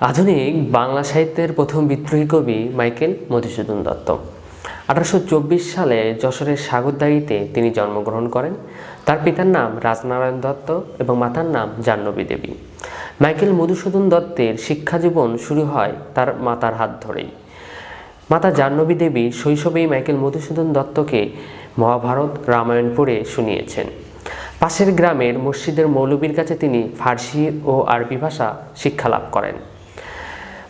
আধুনিক বাংলা সাহিত্যের প্রথম বিদ্রোহী কবি মাইকেল মধুসূদন দত্ত। আঠারোশো চব্বিশ সালে যশোরের সাগরদাড়িতে তিনি জন্মগ্রহণ করেন। তার পিতার নাম রাজনারায়ণ দত্ত এবং মাতার নাম জাহ্নবী দেবী। মাইকেল মধুসূদন দত্তের শিক্ষা জীবন শুরু হয় তার মাতার হাত ধরেই। মাতা জাহ্নবী দেবী শৈশবেই মাইকেল মধুসূদন দত্তকে মহাভারত রামায়ণ পড়ে শুনিয়েছেন। পাশের গ্রামের মসজিদের মৌলবীর কাছে তিনি ফার্সি ও আরবি ভাষা শিক্ষা লাভ করেন।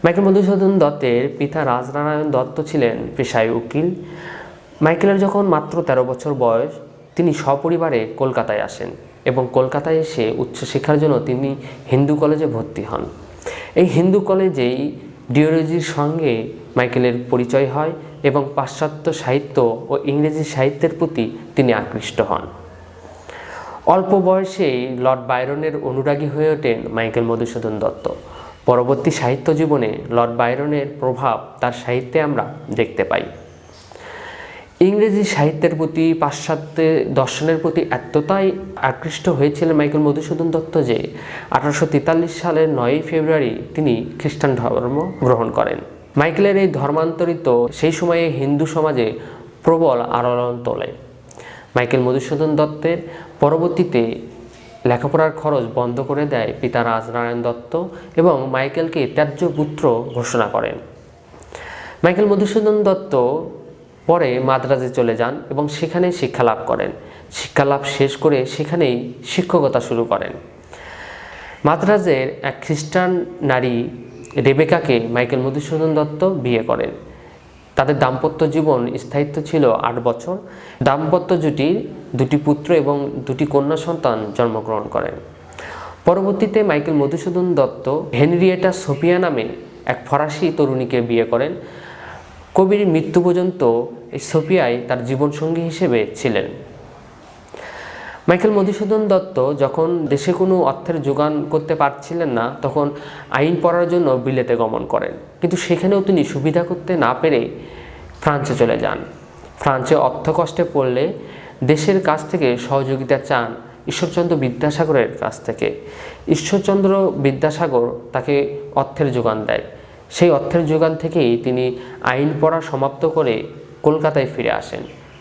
মাইকেল মধুসূদন দত্তের পিতা রাজনারায়ণ দত্ত ছিলেন পেশায় উকিল। মাইকেলের যখন মাত্র তেরো বছর বয়স, তিনি সপরিবারে কলকাতায় আসেন এবং কলকাতায় এসে উচ্চশিক্ষার জন্য তিনি হিন্দু কলেজে ভর্তি হন। এই হিন্দু কলেজেই ডিওলজির সঙ্গে মাইকেলের পরিচয় হয় এবং পাশ্চাত্য সাহিত্য ও ইংরেজি সাহিত্যের প্রতি তিনি আকৃষ্ট হন। অল্প বয়সেই লর্ড বাইরনের অনুরাগী হয়ে ওঠেন মাইকেল মধুসূদন দত্ত। পরবর্তী সাহিত্য জীবনে লর্ড বাইরনের প্রভাব তার সাহিত্যে আমরা দেখতে পাই। ইংরেজি সাহিত্যের প্রতি পাশ্চাত্য দর্শনের প্রতি এতটাই আকৃষ্ট হয়েছিলেন মাইকেল মধুসূদন দত্ত যে আঠারোশো তেতাল্লিশ সালের নয়ই ফেব্রুয়ারি তিনি খ্রিস্টান ধর্ম গ্রহণ করেন। মাইকেলের এই ধর্মান্তরিত সেই সময়ে হিন্দু সমাজে প্রবল আলোড়ন তোলে। মাইকেল মধুসূদন দত্তের পরবর্তীতে লেখাপড়ার খরচ বন্ধ করে দেয় পিতা রাজনারায়ণ দত্ত এবং মাইকেলকে ত্যায্য পুত্র ঘোষণা করেন। মাইকেল মধুসূদন দত্ত পরে মাদ্রাজে চলে যান এবং সেখানে শিক্ষা লাভ করেন। শিক্ষা লাভ শেষ করে সেখানেই শিক্ষকতা শুরু করেন। মাদ্রাজের এক খ্রিস্টান নারী রেবেকাকে মাইকেল মধুসূদন দত্ত বিয়ে করেন। তাদের দাম্পত্য জীবন স্থায়িত্ব ছিল আট বছর। দাম্পত্য জুটির দুটি পুত্র এবং দুটি কন্যা সন্তান জন্মগ্রহণ করেন। পরবর্তীতে Michael Madhusudan Dutta Henrietta Sophia নামে এক ফরাসি তরুণীকে বিয়ে করেন। কবির মৃত্যু পর্যন্ত এই সোফিয়াই তার জীবনসঙ্গী হিসেবে ছিলেন। মাইকেল মধুসূদন দত্ত যখন দেশে কোনো অর্থের যোগান করতে পারছিলেন না, তখন আইন পড়ার জন্য বিলেতে গমন করেন। কিন্তু সেখানেও তিনি সুবিধা করতে না পেরে ফ্রান্সে চলে যান। ফ্রান্সে অর্থ কষ্টে পড়লে দেশের কাছ থেকে সহযোগিতা চান ঈশ্বরচন্দ্র বিদ্যাসাগরের কাছ থেকে। ঈশ্বরচন্দ্র বিদ্যাসাগর তাকে অর্থের যোগান দেয়। সেই অর্থের যোগান থেকেই তিনি আইন পড়া সমাপ্ত করে কলকাতায় ফিরে আসেন।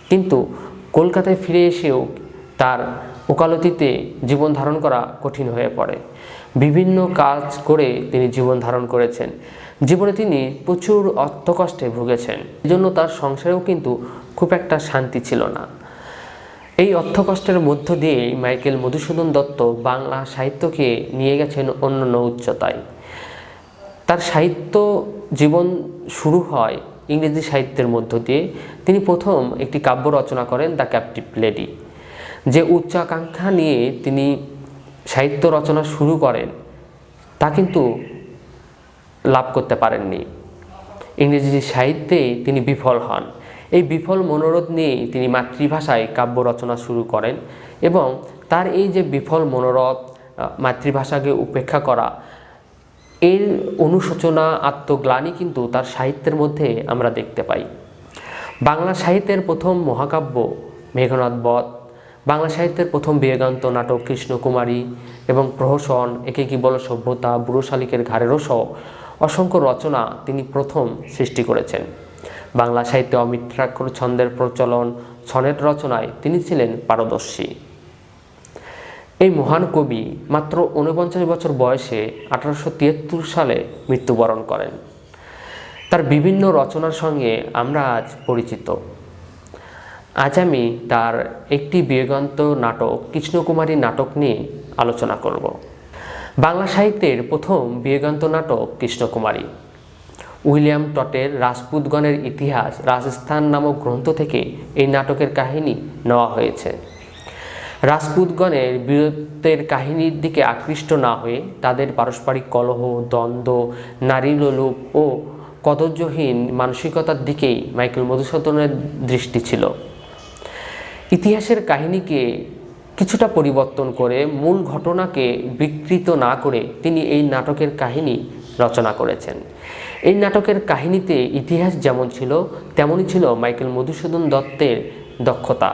কিন্তু কলকাতায় ফিরে এসেও তার ওকালতিতে জীবন ধারণ করা কঠিন হয়ে পড়ে। বিভিন্ন কাজ করে তিনি জীবন ধারণ করেছেন। জীবনে তিনি প্রচুর অর্থকষ্টে ভুগেছেন। এজন্য তার সংসারেও কিন্তু খুব একটা শান্তি ছিল না। এই অর্থকষ্টের মধ্য দিয়েই মাইকেল মধুসূদন দত্ত বাংলা সাহিত্যকে নিয়ে গেছেন অন্যান্য উচ্চতায়। তার সাহিত্য জীবন শুরু হয় ইংরেজি সাহিত্যের মধ্য দিয়ে। তিনি প্রথম একটি কাব্য রচনা করেন দ্য ক্যাপটিভ লেডি, যে উচ্চাকাঙ্ক্ষা নিয়ে তিনি সাহিত্য রচনা শুরু করেন। তা কিন্তু লাভ করতে পারেননি। ইংরেজি সাহিত্যে তিনি বিফল হন, এই বিফল মনোরোধ নিয়েই তিনি মাতৃভাষায় কাব্য রচনা শুরু করেন এবং তার এই যে বিফল মনোরথ মাতৃভাষাকে উপেক্ষা করা, এর অনুশোচনা, আত্মগ্লানি কিন্তু তার সাহিত্যের মধ্যে আমরা দেখতে পাই। বাংলা সাহিত্যের প্রথম মহাকাব্য মেঘনাথ বধ, বাংলা সাহিত্যের প্রথম বিবেকান্ত নাটক কৃষ্ণকুমারী এবং প্রহসন, একে কি বল সভ্যতা বুড়ো শালিকের ঘাড়েরও সহ অসংখ্য রচনা তিনি প্রথম সৃষ্টি করেছেন। বাংলা সাহিত্যে অমিত্রাক্ষর ছন্দের প্রচলন ছনের রচনায় তিনি ছিলেন পারদর্শী। এই মহান কবি মাত্র ঊনপঞ্চাশ বছর বয়সে আঠারোশো তিয়াত্তর সালে মৃত্যুবরণ করেন। তার বিভিন্ন রচনার সঙ্গে আমরা আজ পরিচিত। আজ আমি তার একটি বিয়োগান্ত নাটক, কৃষ্ণকুমারী নাটক নিয়ে আলোচনা করব। বাংলা সাহিত্যের প্রথম বিয়োগান্ত নাটক কৃষ্ণকুমারী। উইলিয়াম টটের রাজপুতগণের ইতিহাস রাজস্থান নামক গ্রন্থ থেকে এই নাটকের কাহিনী নেওয়া হয়েছে। রাজপুতগণের বীরত্বের কাহিনীর দিকে আকৃষ্ট না হয়ে তাদের পারস্পরিক কলহ, দ্বন্দ্ব নারী লোলুপ ও কদর্যহীন মানসিকতার দিকেই মাইকেল মধুসূদনের দৃষ্টি ছিল। ইতিহাসের কাহিনীকে কিছুটা পরিবর্তন করে মূল ঘটনাকে বিকৃত না করে তিনি এই নাটকের কাহিনী রচনা করেছেন। এই নাটকের কাহিনীতে ইতিহাস যেমন ছিল তেমনই ছিল মাইকেল মধুসূদন দত্তের দক্ষতা।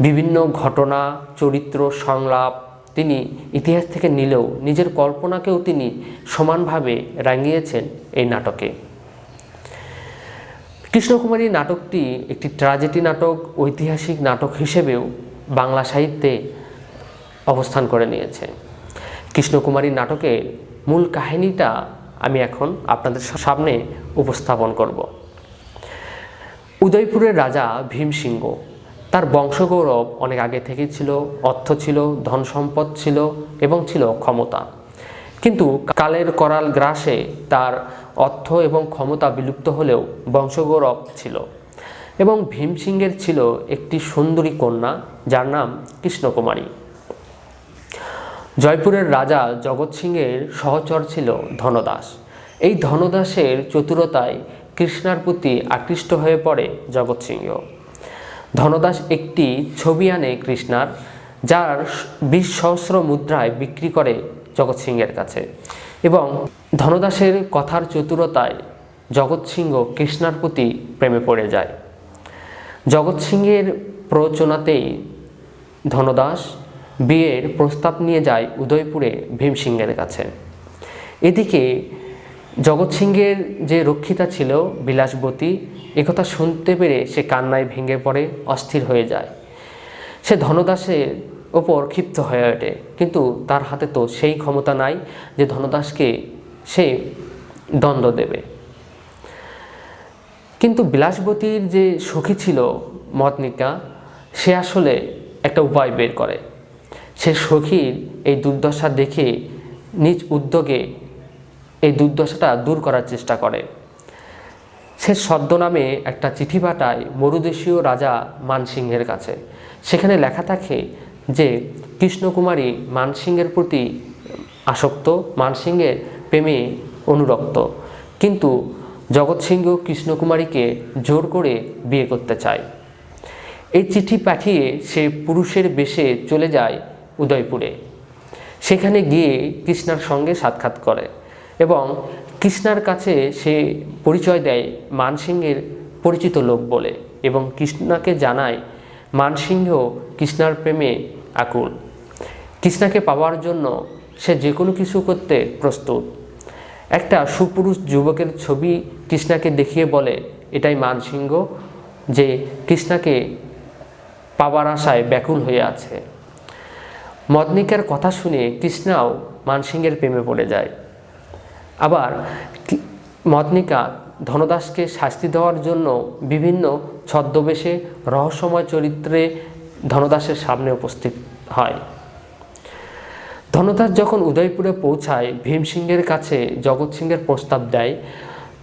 বিভিন্ন ঘটনা, চরিত্র, সংলাপ তিনি ইতিহাস থেকে নিলেও নিজের কল্পনাকেও তিনি সমানভাবে রাঙিয়েছেন এই নাটকে। কৃষ্ণকুমারী নাটকটি একটি ট্র্যাজেডি নাটক, ঐতিহাসিক নাটক হিসেবেও বাংলা সাহিত্যে অবস্থান করে নিয়েছে। কৃষ্ণকুমারী নাটকের মূল কাহিনীটা আমি এখন আপনাদের সামনে উপস্থাপন করব। উদয়পুরের রাজা ভীমসিংহ, তার বংশগৌরব অনেক আগে থেকেই ছিল, অর্থ ছিল, ধন সম্পদ ছিল এবং ছিল ক্ষমতা। কিন্তু কালের করাল গ্রাসে তার অর্থ এবং ক্ষমতা বিলুপ্ত হলেও বংশগৌরব ছিল। এবং ভীম ভীমসিংহের ছিল একটি সুন্দরী কন্যা, যার নাম কৃষ্ণকুমারী। জয়পুরের রাজা জগৎ সিংহের সহচর ছিল ধনদাস। এই ধনদাসের চতুরতায় কৃষ্ণার প্রতি আকৃষ্ট হয়ে পড়ে জগৎ সিংহ। ধনদাস একটি ছবি আনে কৃষ্ণার, যার বিশ সহস্র মুদ্রায় বিক্রি করে জগৎ সিংহের কাছে। এবং ধনদাসের কথার চতুরতায় জগৎ সিংহ কৃষ্ণার প্রতি প্রেমে পড়ে যায়। জগৎ সিংহের প্ররোচনাতেই ধনদাস বিয়ের প্রস্তাব নিয়ে যায় উদয়পুরে ভীম ভীমসিংহের কাছে। এদিকে জগৎ সিংহের যে রক্ষিতা ছিল বিলাসবতী, একথা শুনতে পেরে সে কান্নায় ভেঙে পড়ে, অস্থির হয়ে যায়। সে ধনদাসের ওপর ক্ষিপ্ত হয়ে ওঠে, কিন্তু তার হাতে তো সেই ক্ষমতা নাই যে ধনদাসকে সে দ্বন্দ্ব দেবে। কিন্তু বিলাসবতীর যে সখী ছিল মতনিকা, সে আসলে একটা উপায় বের করে। সে সখীর এই দুর্দশা দেখে নিজ উদ্যোগে এই দুর্দশাটা দূর করার চেষ্টা করে। সে ছদ্মনামে একটা চিঠি পাঠায় মরুদেশীয় রাজা মানসিংহের কাছে। সেখানে লেখা থাকে যে, কৃষ্ণকুমারী মানসিংহের প্রতি আসক্ত, মানসিংহের প্রেমে অনুরক্ত। কিন্তু জগৎ সিংহ কৃষ্ণকুমারীকে জোর করে বিয়ে করতে চায়। এই চিঠি পাঠিয়ে সে পুরুষের বেশে চলে যায় উদয়পুরে। সেখানে গিয়ে কৃষ্ণার সঙ্গে সাক্ষাৎ করে এবং কৃষ্ণার কাছে সে পরিচয় দেয় মানসিংহের পরিচিত লোক বলে এবং কৃষ্ণাকে জানায়, মানসিংহ কৃষ্ণার প্রেমে আকুল। কৃষ্ণাকে পাওয়ার জন্য সে যে কোনো কিছু করতে প্রস্তুত। একটা সুপুরুষ যুবকের ছবি কৃষ্ণাকে দেখিয়ে বলে, এটাই মানসিংহ যে কৃষ্ণাকে পাওয়ার আশায় ব্যাকুল হয়ে আছে। মদনিকার কথা শুনে কৃষ্ণাও মানসিংহের প্রেমে পড়ে যায়। আবার মদনিকা ধনদাসকে শাস্তি দেওয়ার জন্য বিভিন্ন ছদ্মবেশে রহস্যময় চরিত্রে ধনদাসের সামনে উপস্থিত হয়। ধনদাস যখন উদয়পুরে পৌঁছায়, ভীমসিংহের কাছে জগৎ সিংহের প্রস্তাব দেয়।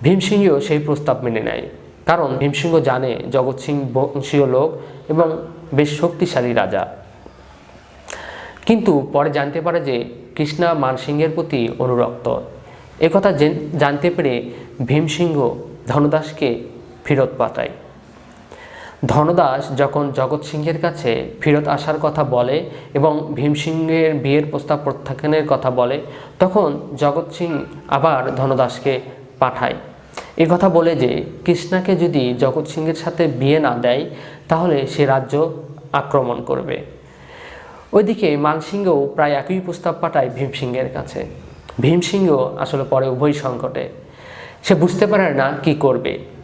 ভীমসিংহ সেই প্রস্তাব মেনে নেয়। কারণ ভীমসিংহ জানে জগৎ সিং বংশীয় লোক এবং বেশ শক্তিশালী রাজা। কিন্তু পরে জানতে পারে যে কৃষ্ণা মানসিংহের প্রতি অনুরক্ত। একথা জানতে পেরে ভীমসিংহ ধনদাসকে ফেরত পাঠায়। ধনদাস যখন জগৎ সিংহের কাছে ফেরত আসার কথা বলে এবং ভীমসিংহের বিয়ের প্রস্তাব প্রত্যাখ্যানের কথা বলে, তখন জগৎ সিং আবার ধনদাসকে পাঠায়। এ কথা বলে যে, কৃষ্ণাকে যদি জগৎ সিংহের সাথে বিয়ে না দেয়, তাহলে সে রাজ্য আক্রমণ করবে। ওইদিকে মানসিংহও প্রায় একই প্রস্তাব পাঠায় ভীমসিংহের কাছে। ভীমসিংহ আসলে পরে উভয় সংকটে। সে বুঝতে পারে না কি করবে।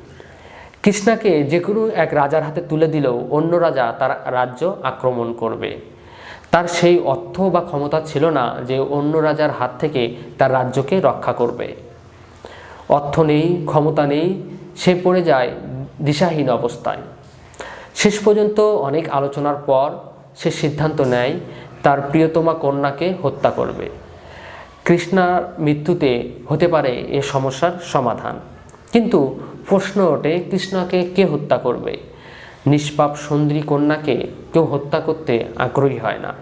কৃষ্ণাকে যে কোনো এক রাজার হাতে তুলে দিলেও অন্য রাজা তার রাজ্য আক্রমণ করবে। তার সেই অর্থ বা ক্ষমতা ছিল না যে অন্য রাজার হাত থেকে তার রাজ্যকে রক্ষা করবে। অর্থ নেই, ক্ষমতা নেই, সে পড়ে যায় দিশাহীন অবস্থায়। শেষ পর্যন্ত অনেক আলোচনার পর সে সিদ্ধান্ত নেয়, তার প্রিয়তমা কন্যাকে হত্যা করবে। কৃষ্ণার মৃত্যুতে হতে পারে এ সমস্যার সমাধান। কিন্তু প্রশ্ন ওঠে, কৃষ্ণকে কে হত্যা করবে? নিষ্পাপ সুন্দরী কন্যাকে কেউ হত্যা করতে আগ্রহী হয় না।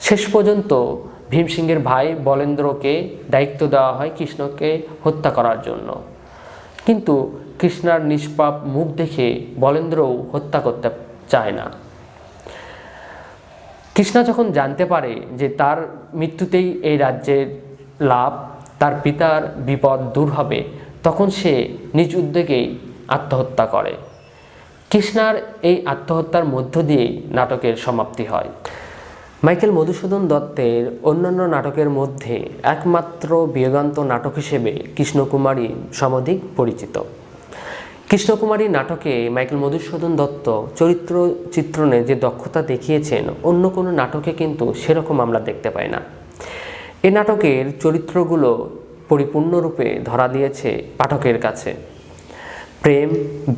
শেষ পর্যন্ত ভীমসিংহের ভাই বলেন্দ্রকে দায়িত্ব দেওয়া হয় কৃষ্ণকে হত্যা করার জন্য। কিন্তু কৃষ্ণার নিষ্পাপ মুখ দেখে বলেন্দ্রও হত্যা করতে চায় না। কৃষ্ণা যখন জানতে পারে যে তার মৃত্যুতেই এই রাজ্যের লাভ, তার পিতার বিপদ দূর হবে তখন সে নিজ উদ্যোগেই আত্মহত্যা করে। কৃষ্ণার এই আত্মহত্যার মধ্য দিয়েই নাটকের সমাপ্তি হয়। মাইকেল মধুসূদন দত্তের অন্যান্য নাটকের মধ্যে একমাত্র বিয়োগান্ত নাটক হিসেবে কৃষ্ণকুমারী সমধিক পরিচিত। কৃষ্ণকুমারী নাটকে মাইকেল মধুসূদন দত্ত চরিত্র চিত্রণে যে দক্ষতা দেখিয়েছেন, অন্য কোনো নাটকে কিন্তু সেরকম আমরা দেখতে পাই না। এ নাটকের চরিত্রগুলো পরিপূর্ণরূপে ধরা দিয়েছে পাঠকের কাছে। প্রেম,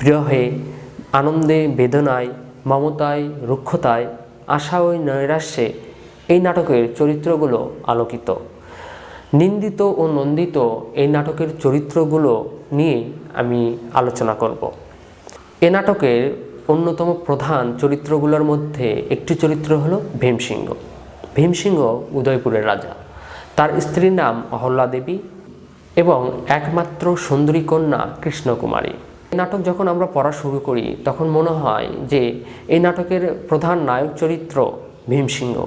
বিরহে, আনন্দে, বেদনায়, মমতায়, রুক্ষতায় আশা ও নৈরাশ্যে এই নাটকের চরিত্রগুলো আলোকিত। নিন্দিত ও নন্দিত এই নাটকের চরিত্রগুলো নিয়ে আমি আলোচনা করব। এ নাটকের অন্যতম প্রধান চরিত্রগুলোর মধ্যে একটি চরিত্র হলো ভীমসিংহ। ভীমসিংহ উদয়পুরের রাজা। তার স্ত্রীর নাম অহল্যা দেবী এবং একমাত্র সুন্দরী কন্যা কৃষ্ণকুমারী। এই নাটক যখন আমরা পড়া শুরু করি, তখন মনে হয় যে এই নাটকের প্রধান নায়ক চরিত্র ভীমসিংহ।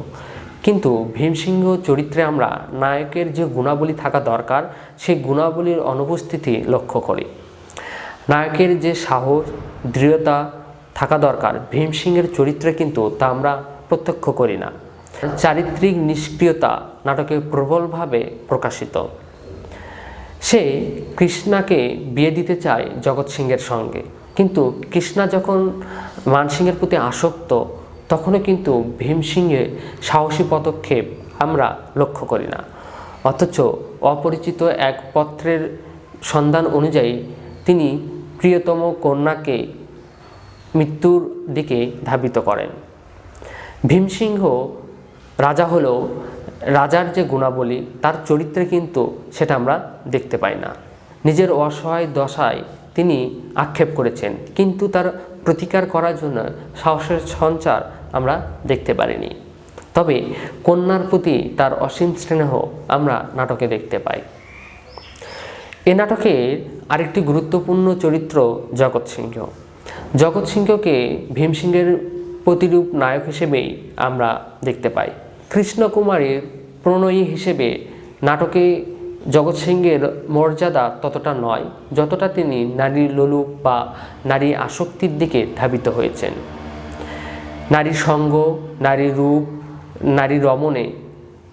কিন্তু ভীমসিংহ চরিত্রে আমরা নায়কের যে গুণাবলী থাকা দরকার, সেই গুণাবলীর অনুপস্থিতি লক্ষ্য করি। নায়কের যে সাহস, দৃঢ়তা থাকা দরকার, ভীমসিংহের চরিত্রে কিন্তু তা আমরা প্রত্যক্ষ করি না। চারিত্রিক নিষ্ক্রিয়তা নাটকে প্রবলভাবে প্রকাশিত। সে কৃষ্ণাকে বিয়ে দিতে চায় জগৎ সিংহের সঙ্গে। কিন্তু কৃষ্ণা যখন মানসিংহের প্রতি আসক্ত, তখনও কিন্তু ভীমসিংহের সাহসী পদক্ষেপ আমরা লক্ষ্য করি না। অথচ অপরিচিত এক পত্রের সন্ধান অনুযায়ী তিনি প্রিয়তম কন্যাকে মৃত্যুর দিকে ধাবিত করেন। ভীমসিংহ রাজা হলেও রাজার যে গুণাবলী, তার চরিত্রে কিন্তু সেটা আমরা দেখতে পাই না। নিজের অসহায় দশায় তিনি আক্ষেপ করেছেন, কিন্তু তার প্রতিকার করার জন্য সাহসের সঞ্চার আমরা দেখতে পারিনি। তবে কন্যার প্রতি তার অসীম স্নেহ আমরা নাটকে দেখতে পাই। এ নাটকের আরেকটি গুরুত্বপূর্ণ চরিত্র জগৎ সিংহ। জগৎ সিংহকে ভীমসিংহের প্রতিরূপ নায়ক হিসেবেই আমরা দেখতে পাই। কৃষ্ণকুমারীর প্রণয়ী হিসেবে নাটকে জগৎ সিংহের মর্যাদা ততটা নয় যতটা তিনি নারীর লোলুপ বা নারী আসক্তির দিকে ধাবিত হয়েছেন। নারীর সঙ্গ, নারী রূপ, নারী রমণে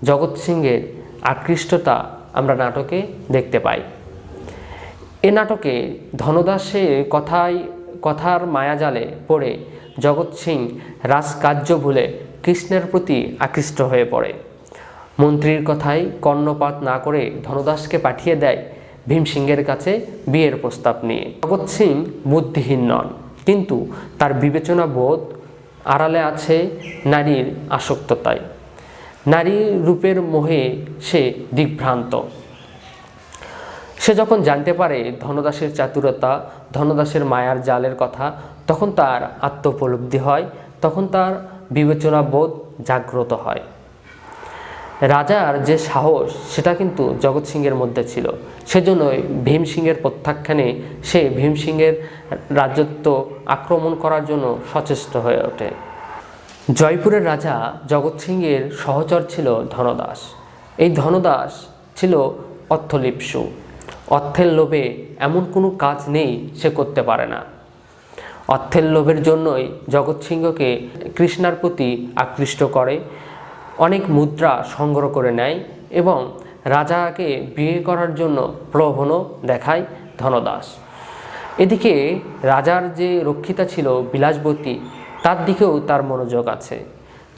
জগৎ সিংহের আকৃষ্টতা আমরা নাটকে দেখতে পাই। এ নাটকে ধনদাসের কথায় কথার মায়াজালে পড়ে জগৎ সিং রাজকার্য ভুলে কৃষ্ণের প্রতি আকৃষ্ট হয়ে পড়ে। মন্ত্রীর কথায় কর্ণপাত না করে ধনদাসকে পাঠিয়ে দেয় ভীমসিংহের কাছে বিয়ের প্রস্তাব নিয়ে। জগৎ সিং বুদ্ধিহীন নন, কিন্তু তার বিবেচনা বোধ আড়ালে আছে নারীর আসক্ততায়। নারী রূপের মোহে সে দিগ্ভ্রান্ত। সে যখন জানতে পারে ধনদাসের চাতুরতা, ধনদাসের মায়ার জালের কথা, তখন তার আত্মোপলব্ধি হয়, তখন তার বিবেচনা বোধ জাগ্রত হয়। রাজার যে সাহস, সেটা কিন্তু জগৎ সিংহের মধ্যে ছিল। সেজন্যই ভীম সিংহের প্রত্যাখ্যানে সে ভীম সিংহের রাজত্ব আক্রমণ করার জন্য সচেষ্ট হয়ে ওঠে। জয়পুরের রাজা জগৎ সিংহের সহচর ছিল ধনদাস। এই ধনদাস ছিল অর্থলিপ্সু। অর্থের লোভে এমন কোনো কাজ নেই সে করতে পারে না। অর্থের লোভের জন্যই জগৎ সিংহকে কৃষ্ণার প্রতি আকৃষ্ট করে, অনেক মুদ্রা সংগ্রহ করে নেয় এবং রাজাকে বিয়ে করার জন্য প্রলোভনও দেখায় ধনদাস। এদিকে রাজার যে রক্ষিতা ছিল বিলাসবতী, তার দিকেও তার মনোযোগ আছে।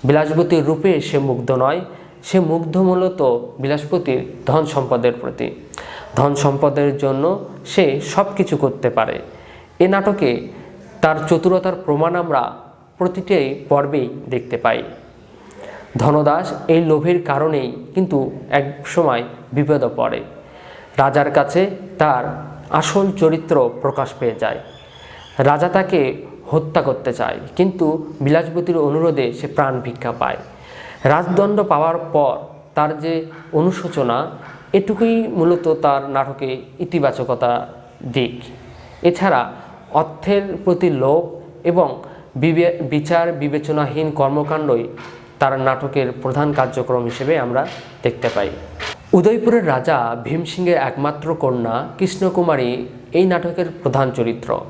বিলাসবতীর রূপে সে মুগ্ধ নয়, সে মুগ্ধ মূলত বিলাসপতির ধন সম্পদের প্রতি। ধন সম্পদের জন্য সে সব কিছু করতে পারে। এ নাটকে তার চতুরতার প্রমাণ আমরা প্রতিটি পর্বেই দেখতে পাই। ধনদাস এই লোভের কারণেই কিন্তু এক সময় বিপদে পড়ে। রাজার কাছে তার আসল চরিত্র প্রকাশ পেয়ে যায়। রাজা তাকে হত্যা করতে চায়, কিন্তু বিলাসবতীর অনুরোধে সে প্রাণ ভিক্ষা পায়। রাজদণ্ড পাওয়ার পর তার যে অনুশোচনা, এটুকুই মূলত তার নাটকে ইতিবাচকতা দিক। এছাড়া অর্থের প্রতি লোভ এবং বিচার বিবেচনাহীন কর্মকাণ্ডই তার নাটকের প্রধান কার্যক্রম হিসেবে আমরা দেখতে পাই। উদয়পুরের রাজা ভীম ভীমসিংহের একমাত্র কন্যা কৃষ্ণকুমারী এই নাটকের প্রধান চরিত্র।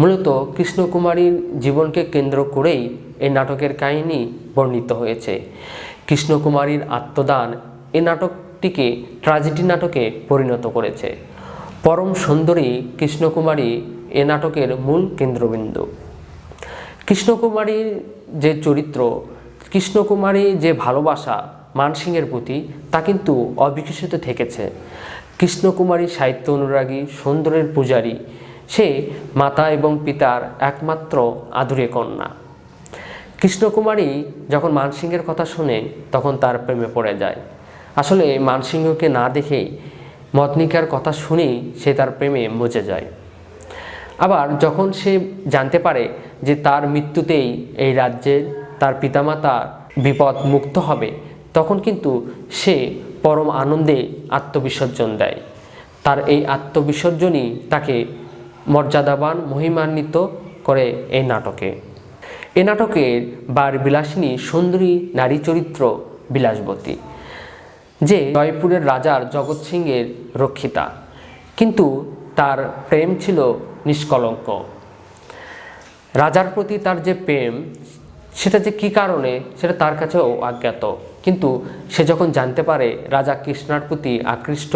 মূলত কৃষ্ণকুমারীর জীবনকে কেন্দ্র করেই এই নাটকের কাহিনী বর্ণিত হয়েছে। কৃষ্ণকুমারীর আত্মদান এ নাটকটিকে ট্রাজেডি নাটকে পরিণত করেছে। পরম সুন্দরী কৃষ্ণকুমারী এ নাটকের মূল কেন্দ্রবিন্দু। কৃষ্ণকুমারীর যে চরিত্র, কৃষ্ণকুমারী যে ভালোবাসা মানসিংহের প্রতি, তা কিন্তু অবিকশিত থেকেছে। কৃষ্ণকুমারী সাহিত্য অনুরাগী, সুন্দরের পূজারী, সে মাতা এবং পিতার একমাত্র আদুরে কন্যা। কৃষ্ণকুমারী যখন মানসিংহের কথা শুনে, তখন তার প্রেমে পড়ে যায়। আসলে মানসিংহকে না দেখেই মতনিকার কথা শুনেই সে তার প্রেমে মজে যায়। আবার যখন সে জানতে পারে যে তার মৃত্যুতেই এই রাজ্যের তার পিতামাতার বিপদ মুক্ত হবে, তখন কিন্তু সে পরম আনন্দে আত্মবিসর্জন দেয়। তার এই আত্মবিসর্জনই তাকে মর্যাদাবান, মহিমান্বিত করে এই নাটকে। এ নাটকের বার বিলাসিনী সুন্দরী নারী চরিত্র বিলাসবতী, যে জয়পুরের রাজার জগৎ সিংয়ের রক্ষিতা। কিন্তু তার প্রেম ছিল নিষ্কলঙ্ক। রাজার প্রতি তার যে প্রেম, সেটা যে কী কারণে, সেটা তার কাছেও অজ্ঞাত। কিন্তু সে যখন জানতে পারে রাজা কৃষ্ণার প্রতি আকৃষ্ট,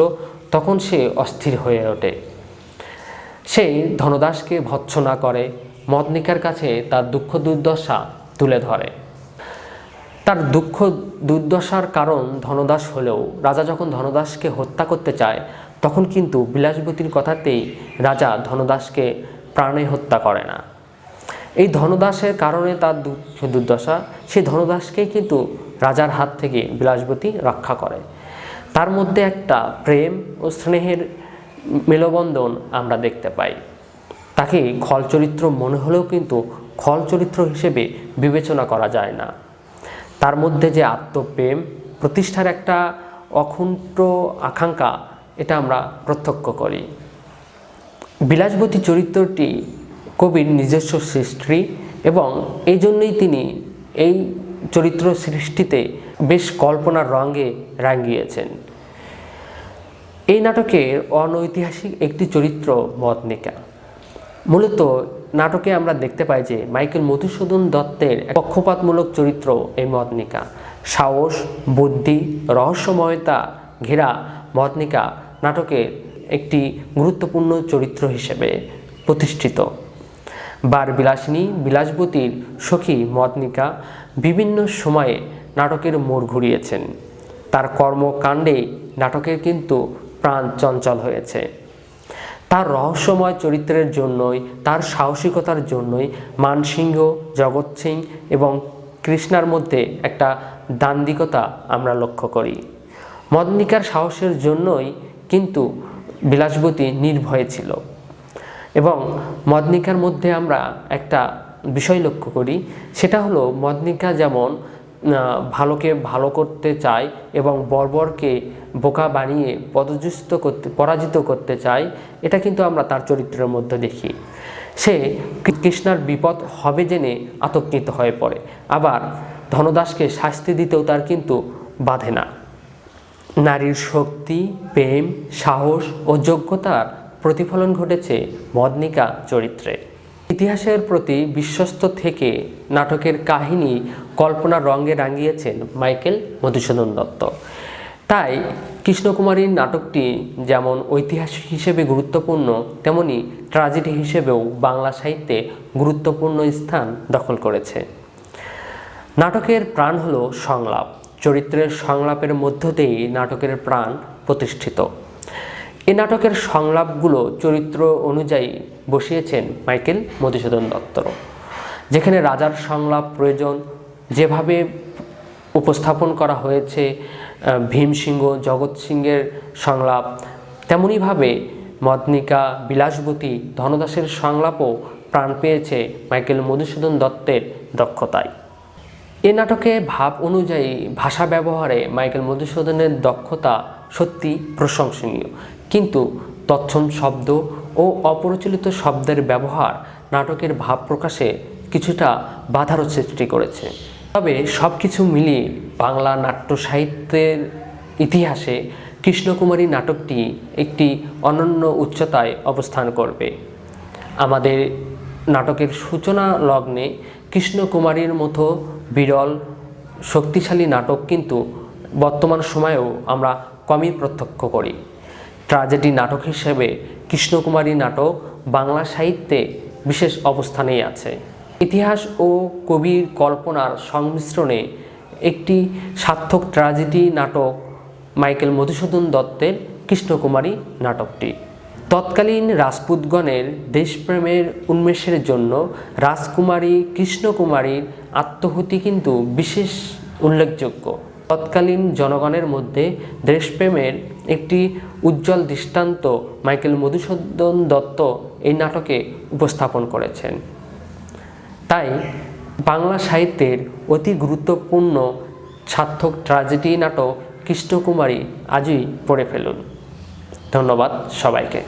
তখন সে অস্থির হয়ে ওঠে। সে ধনদাসকে ভৎসনা করে, মদনিকার কাছে তার দুঃখ দুর্দশা তুলে ধরে। তার দুঃখ দুর্দশার কারণ ধনদাস হলেও, রাজা যখন ধনদাসকে হত্যা করতে চায় তখন কিন্তু বিলাসবতীর কথাতেই রাজা ধনদাসকে প্রাণে হত্যা করে না। এই ধনদাসের কারণে তার দুর্দশা, সেই ধনদাসকেই কিন্তু রাজার হাত থেকে বিলাসবতী রক্ষা করে। তার মধ্যে একটা প্রেম ও স্নেহের মেলবন্ধন আমরা দেখতে পাই। তাকে খল চরিত্র মনে হলেও কিন্তু খল চরিত্র হিসেবে বিবেচনা করা যায় না। তার মধ্যে যে আত্মপ্রেম, প্রতিষ্ঠার একটা অকুণ্ঠ আকাঙ্ক্ষা এটা আমরা প্রত্যক্ষ করি। বিলাসবতী চরিত্রটি কবির নিজস্ব সৃষ্টি এবং এই জন্যই তিনি এই চরিত্র সৃষ্টিতে বেশ কল্পনার রঙে রাঙিয়েছেন। এই নাটকের অনৈতিহাসিক একটি চরিত্র মদনিকা মূলত নাটকে আমরা দেখতে পাই যে মাইকেল মধুসূদন দত্তের পক্ষপাতমূলক চরিত্র এই মদনিকা সাহস, বুদ্ধি, রহস্যময়তা ঘেরা মদনিকা নাটকের একটি গুরুত্বপূর্ণ চরিত্র হিসেবে প্রতিষ্ঠিত। বার বিলাসিনী বিলাসবতীর সখী মদনিকা বিভিন্ন সময়ে নাটকের মোড় ঘুরিয়েছেন। তার কর্মকাণ্ডে নাটকের কিন্তু প্রাণ চঞ্চল হয়েছে। তার রহস্যময় চরিত্রের জন্যই, তার সাহসিকতার জন্যই মানসিংহ জগৎ সিং এবং কৃষ্ণার মধ্যে একটা দান্দিকতা আমরা লক্ষ্য করি। মদনিকার সাহসের জন্যই কিন্তু বিলাসবতী নির্ভয়ে ছিল। এবং মদনিকার মধ্যে আমরা একটা বিষয় লক্ষ্য করি, সেটা হলো মদনিকা যেমন ভালোকে ভালো করতে চায় এবং বর্বরকে বোকা বানিয়ে পদযুস্ত করতে, পরাজিত করতে চায়, এটা কিন্তু আমরা তার চরিত্রের মধ্যে দেখি। সে কৃষ্ণার বিপদ হবে জেনে আতঙ্কিত হয়ে পড়ে। আবার ধনদাসকে শাস্তি দিতেও তার কিন্তু বাধে না। নারীর শক্তি, প্রেম, সাহস ও যোগ্যতার প্রতিফলন ঘটেছে মদনিকা চরিত্রে। ইতিহাসের প্রতি বিশ্বস্ত থেকে নাটকের কাহিনী কল্পনার রঙে রাঙিয়েছেন মাইকেল মধুসূদন দত্ত। তাই কৃষ্ণকুমারীর নাটকটি যেমন ঐতিহাসিক হিসেবে গুরুত্বপূর্ণ, তেমনি ট্রাজেডি হিসেবেও বাংলা সাহিত্যে গুরুত্বপূর্ণ স্থান দখল করেছে। নাটকের প্রাণ হলো সংলাপ। চরিত্রের সংলাপের মধ্য দিয়েই নাটকের প্রাণ প্রতিষ্ঠিত। এ নাটকের সংলাপগুলো চরিত্র অনুযায়ী বসিয়েছেন মাইকেল মধুসূদন দত্ত। যেখানে রাজার সংলাপ প্রয়োজন যেভাবে উপস্থাপন করা হয়েছে আহ, ভীমসিংহ জগৎ সিংহের সংলাপ তেমনইভাবে মদনিকা বিলাসবতী ধনদাসের সংলাপও প্রাণ পেয়েছে মাইকেল মধুসূদন দত্তের দক্ষতায়। এ নাটকে ভাব অনুযায়ী, ভাষা ব্যবহারে মাইকেল মধুসূদনের দক্ষতা সত্যি প্রশংসনীয়। কিন্তু তৎসম শব্দ ও অপরিচালিত শব্দের ব্যবহার নাটকের ভাব প্রকাশে কিছুটা বাধারও সৃষ্টি করেছে। তবে সব কিছু মিলিয়ে বাংলা নাট্য সাহিত্যের ইতিহাসে কৃষ্ণকুমারী নাটকটি একটি অনন্য উচ্চতায় অবস্থান করবে। আমাদের নাটকের সূচনা লগ্নে কৃষ্ণকুমারীর মতো বিরল, শক্তিশালী নাটক কিন্তু বর্তমান সময়েও আমরা কমই প্রত্যক্ষ করি। ট্রাজেডি নাটক হিসেবে কৃষ্ণকুমারী নাটক বাংলা সাহিত্যে বিশেষ অবস্থানেই আছে। ইতিহাস ও কবির কল্পনার সংমিশ্রণে একটি সার্থক ট্রাজেডি নাটক মাইকেল মধুসূদন দত্তের কৃষ্ণকুমারী নাটকটি। তৎকালীন রাজপুতগণের দেশপ্রেমের উন্মেষের জন্য রাজকুমারী কৃষ্ণকুমারীর আত্মহুতি কিন্তু বিশেষ উল্লেখযোগ্য। তৎকালীন জনগণের মধ্যে দেশপ্রেমের একটি উজ্জ্বল দৃষ্টান্ত মাইকেল মধুসূদন দত্ত এই নাটকে উপস্থাপন করেছেন। তাই বাংলা সাহিত্যের অতি গুরুত্বপূর্ণ সার্থক ট্রাজেডি নাটক কৃষ্ণকুমারী আজই পড়ে ফেলুন। ধন্যবাদ সবাইকে।